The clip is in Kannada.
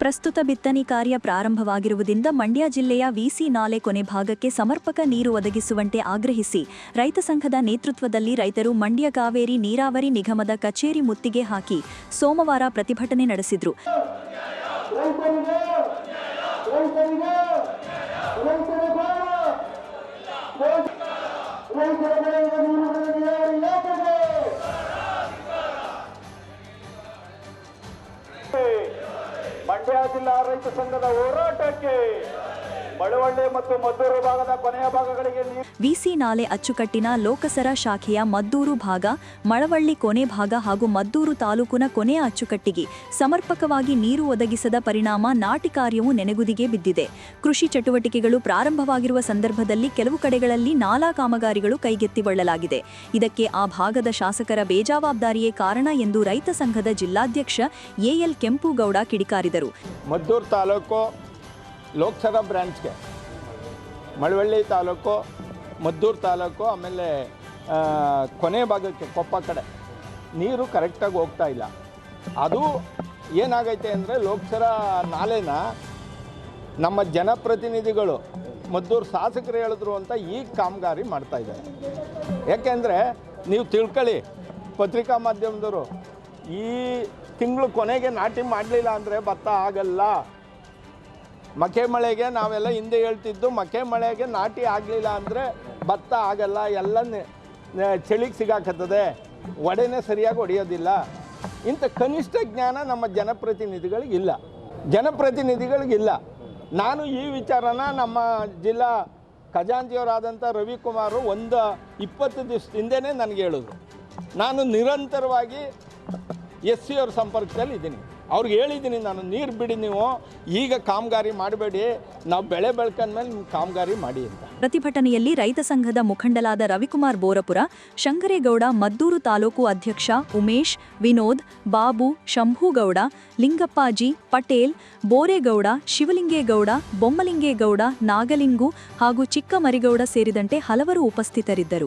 ಪ್ರಸ್ತುತ ಬಿತ್ತನೆ ಕಾರ್ಯ ಪ್ರಾರಂಭವಾಗಿರುವುದರಿಂದ ಮಂಡ್ಯ ಜಿಲ್ಲೆಯ ವಿಸಿ ನಾಲೆ ಕೊನೆ ಭಾಗಕ್ಕೆ ಸಮರ್ಪಕ ನೀರು ಒದಗಿಸುವಂತೆ ಆಗ್ರಹಿಸಿ ರೈತ ಸಂಘದ ನೇತೃತ್ವದಲ್ಲಿ ರೈತರು ಮಂಡ್ಯ ಕಾವೇರಿ ನೀರಾವರಿ ನಿಗಮದ ಕಚೇರಿ ಮುತ್ತಿಗೆ ಹಾಕಿ ಸೋಮವಾರ ಪ್ರತಿಭಟನೆ ನಡೆಸಿದ್ರು ಜಿಲ್ಲಾ ರೈತ ಸಂಘದ ಹೋರಾಟಕ್ಕೆ ಮಳವಳ್ಳಿ ಮತ್ತು ಮದ್ದೂರು ಭಾಗದ ಕೊನೆಯ ಭಾಗಗಳಿಗೆ ನೀರು ವಿಸಿ ನಾಲೆ ಅಚ್ಚುಕಟ್ಟಿನ ಲೋಕಸರ ಶಾಖೆಯ ಮದ್ದೂರು ಭಾಗ ಮಳವಳ್ಳಿ ಕೊನೆ ಭಾಗ ಹಾಗೂ ಮದ್ದೂರು ತಾಲೂಕಿನ ಕೊನೆಯ ಅಚ್ಚುಕಟ್ಟಿಗೆ ಸಮರ್ಪಕವಾಗಿ ನೀರು ಒದಗಿಸದ ಪರಿಣಾಮ ನಾಟಿ ಕಾರ್ಯವು ನೆನೆಗುದಿಗೆ ಬಿದ್ದಿದೆ. ಕೃಷಿ ಚಟುವಟಿಕೆಗಳು ಪ್ರಾರಂಭವಾಗಿರುವ ಸಂದರ್ಭದಲ್ಲಿ ಕೆಲವು ಕಡೆಗಳಲ್ಲಿ ನಾಲಾ ಕಾಮಗಾರಿಗಳು ಕೈಗೆತ್ತಿಕೊಳ್ಳಲಾಗಿದೆ. ಇದಕ್ಕೆ ಆ ಭಾಗದ ಶಾಸಕರ ಬೇಜವಾಬ್ದಾರಿಯೇ ಕಾರಣ ಎಂದು ರೈತ ಸಂಘದ ಜಿಲ್ಲಾಧ್ಯಕ್ಷ ಎಎಲ್ ಕೆಂಪುಗೌಡ ಕಿಡಿಕಾರಿದರು. ಮದ್ದೂರು ತಾಲೂಕು ಲೋಕಸಭಾ ಬ್ರಾಂಚ್ಗೆ. ಮಳವಳ್ಳಿ ತಾಲೂಕು, ಮದ್ದೂರು ತಾಲೂಕು, ಆಮೇಲೆ ಕೊನೆ ಭಾಗಕ್ಕೆ ಕೊಪ್ಪ ಕಡೆ. ನೀರು ಕರೆಕ್ಟಾಗಿ ಹೋಗ್ತಾ ಇಲ್ಲ. ಅದು ಏನಾಗೈತೆ ಅಂದರೆ ಲೋಕಸರ ನಾಲೆನ ನಮ್ಮ ಜನಪ್ರತಿನಿಧಿಗಳು, ಮದ್ದೂರು ಶಾಸಕರು ಹೇಳಿದ್ರು ಅಂತ ಈ ಕಾಮಗಾರಿ ಮಾಡ್ತಾ ಇದ್ದಾರೆ. ಯಾಕೆಂದರೆ ನೀವು ತಿಳ್ಕೊಳ್ಳಿ, ಪತ್ರಿಕಾ ಮಾಧ್ಯಮದವರು, ಈ ತಿಂಗಳು ಕೊನೆಗೆ ನಾಟಿ ಮಾಡಲಿಲ್ಲ ಅಂದರೆ ಭತ್ತ ಆಗಲ್ಲ. ಮಕೆ ಮಳೆಗೆ ನಾವೆಲ್ಲ ಹಿಂದೆ ಹೇಳ್ತಿದ್ದು ಮಕೆ ಮಳೆಗೆ ನಾಟಿ ಆಗಲಿಲ್ಲ ಅಂದರೆ ಭತ್ತ ಆಗಲ್ಲ ಎಲ್ಲ ಚಳಿಗೆ ಸಿಗಾಕತ್ತದೆ. ಒಡೆನೇ ಸರಿಯಾಗಿ ಹೊಡೆಯೋದಿಲ್ಲ ಇಂಥ ಕನಿಷ್ಠ ಜ್ಞಾನ ನಮ್ಮ ಜನಪ್ರತಿನಿಧಿಗಳಿಗಿಲ್ಲ ಜನಪ್ರತಿನಿಧಿಗಳಿಗಿಲ್ಲ. ನಾನು ಈ ವಿಚಾರನ ನಮ್ಮ ಜಿಲ್ಲಾ ಖಜಾಂಚಿಯವರಾದಂಥ ರವಿಕುಮಾರು ಒಂದು ಇಪ್ಪತ್ತು ದಿವಸ ಹಿಂದೆನೇ ನನಗೆ ಹೇಳಿದ್ರು. ನಾನು ನಿರಂತರವಾಗಿ ಎಸ್ ಸಿ ಅವ್ರ ಸಂಪರ್ಕದಲ್ಲಿ ಇದ್ದೀನಿ. ಅವ್ರಿಗೆ ಹೇಳಿದ್ದೀನಿ, ನಾನು ನೀರು ಬಿಡಿ ನೀವು. ಈಗ ಕಾಮಗಾರಿ ಮಾಡಬೇಡಿ. ನಾವು ಬೆಳೆ ಬೆಳ್ಕೊಂಡ್ಮೇಲೆ ನೀವು ಕಾಮಗಾರಿ ಮಾಡಿ ಅಂತ. ಪ್ರತಿಭಟನೆಯಲ್ಲಿ ರೈತ ಸಂಘದ ಮುಖಂಡಲಾದ ರವಿಕುಮಾರ್ ಬೋರಪುರ, ಶಂಕರೇಗೌಡ, ಮದ್ದೂರು ತಾಲೂಕು ಅಧ್ಯಕ್ಷ ಉಮೇಶ್, ವಿನೋದ್, ಬಾಬು, ಶಂಭುಗೌಡ, ಲಿಂಗಪ್ಪಾಜಿ, ಪಟೇಲ್, ಬೋರೇಗೌಡ, ಶಿವಲಿಂಗೇಗೌಡ, ಬೊಮ್ಮಲಿಂಗೇಗೌಡ, ನಾಗಲಿಂಗು ಹಾಗೂ ಚಿಕ್ಕಮರಿಗೌಡ ಸೇರಿದಂತೆ ಹಲವರು ಉಪಸ್ಥಿತರಿದ್ದರು.